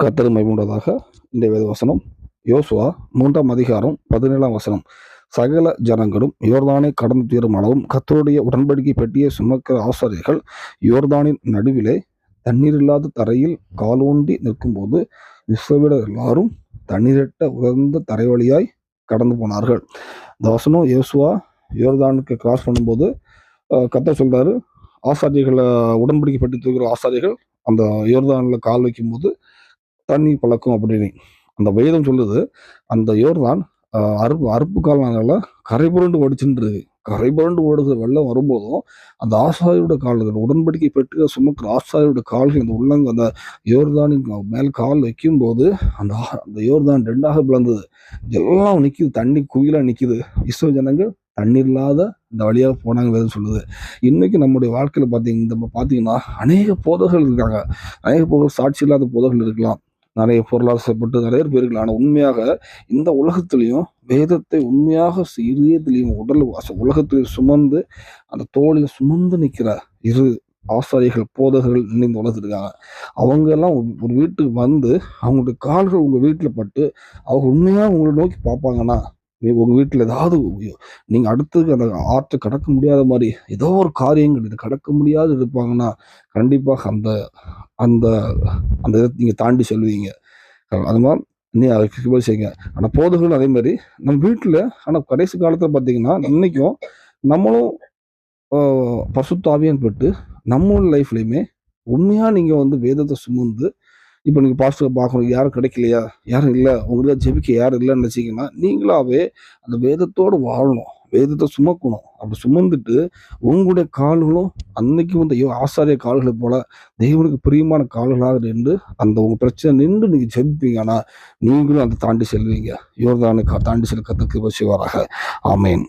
கத்தர் மைமுண்டதாக இந்த வேத வசனம் யோசுவா மூன்றாம் அதிகாரம் பதினேழாம் வசனம். சகல ஜனங்களும் யோர்தானை கடந்து தீரும் அளவும் கத்தருடைய உடன்படிக்கை பெட்டியை சுமக்கிற ஆசாரியர்கள் யோர்தானின் நடுவிலே தண்ணீர் இல்லாத தரையில் காலூண்டி நிற்கும்போது இஸ்ரவேலர் எல்லாரும் தண்ணீரிட்ட உயர்ந்த தரை வழியாய் கடந்து போனார்கள். இந்த வசனம் யோசுவா யோர்தானுக்கு கிராஸ் பண்ணும்போது அஹ், சொல்கிறாரு சொல்றாரு ஆசாரியர்களை உடன்படிக்கை பெட்டி தூக்கிற ஆசாரியர்கள் அந்த யோர்தானில் கால் வைக்கும்போது தண்ணி பழக்கம் அப்படின்னு. அந்த வேதம் சொல்லுது அந்த யோர்தான் அறுப்பு அறுப்பு காலனால கரை புரண்டு ஓடிச்சுன்றது. கரை புரண்டு ஓடுகிற வெள்ளம் வரும்போதும் அந்த ஆசாரியோட கால்கள் உடன்படிக்கை பெற்று சுமக்கிற ஆசாரியோட கால்கள் அந்த உள்ளங்க அந்த யோர்தானின் மேல் கால் வைக்கும்போது அந்த அந்த யோர்தான் ரெண்டாக பிளந்தது எல்லாம் நிற்கிது தண்ணி குயிலாக நிற்கிது இஸ்ரோ ஜனங்கள் தண்ணீர் இல்லாத இந்த வழியாக போனாங்க வேறு சொல்லுது. இன்னைக்கு நம்முடைய வாழ்க்கையில் பார்த்தீங்க நம்ம பார்த்தீங்கன்னா அநேக போதர்கள் இருக்காங்க. அநேக போதர்கள் சாட்சி இல்லாத போதர்கள் இருக்கலாம். நிறைய பொருளாசைப்பட்டு நிறைய பேர் இருக்கலாம் ஆனால் உண்மையாக இந்த உலகத்துலேயும் வேதத்தை உண்மையாக இதயத்திலையும் உடல் வாச- உலகத்திலையும் சுமந்து அந்த தோளில் சுமந்து நிற்கிற இரு ஆசாரிகள் போதகர்கள் நினைந்து வளர்த்துருக்காங்க அவங்க எல்லாம் ஒரு வீட்டுக்கு வந்து அவங்களுடைய கால்கள் உங்கள் வீட்டில் பட்டு அவங்க உண்மையாக உங்களை நோக்கி பார்ப்பாங்கன்னா நீ வீட்டில் ஏதாவது நீங்கள் அடுத்தது அந்த ஆற்றை கடக்க முடியாத மாதிரி ஏதோ ஒரு காரியங்கள் இது கடக்க முடியாது இருப்பாங்கன்னா கண்டிப்பாக அந்த அந்த அந்த இதை நீங்கள் தாண்டி செல்வீங்க. அது மாதிரி நீ அதுக்கு செய்யுங்க ஆனால் போதகர்கள் அதே மாதிரி நம்ம வீட்டில் ஆனால் கடைசி காலத்தில் பார்த்தீங்கன்னா இன்றைக்கும் நம்மளும் ஆஹ், பரிசுத்தாவியான் பெற்று நம்ம லைஃப்லையுமே உண்மையாக நீங்கள் வந்து வேதத்தை சுமந்து இப்போ நீங்கள் பாஸ்டர் பார்க்கணும். யாரும் கிடைக்கலையா? யாரும் இல்லை. உங்களுக்கு ஜெபிக்க யாரும் இல்லைன்னு நினச்சிங்கன்னா நீங்களாவே அந்த வேதத்தோடு வாழணும். வேதத்தை சுமக்கணும். அப்படி சுமந்துட்டு உங்களுடைய கால்களும் அன்னைக்கு வந்து ஐயோ ஆசாரிய கால்களை போல தெய்வனுக்கு பிரியமான கால்களாக நின்று அந்த உங்கள் பிரச்சனை நின்று நீங்கள் ஜெபிப்பீங்க. ஆனா நீங்களும் அதை தாண்டி செல்வீங்க. யோர்தானை கா- தாண்டி செல்ல கத்துக்கு வசிவாராக ஆமேன்.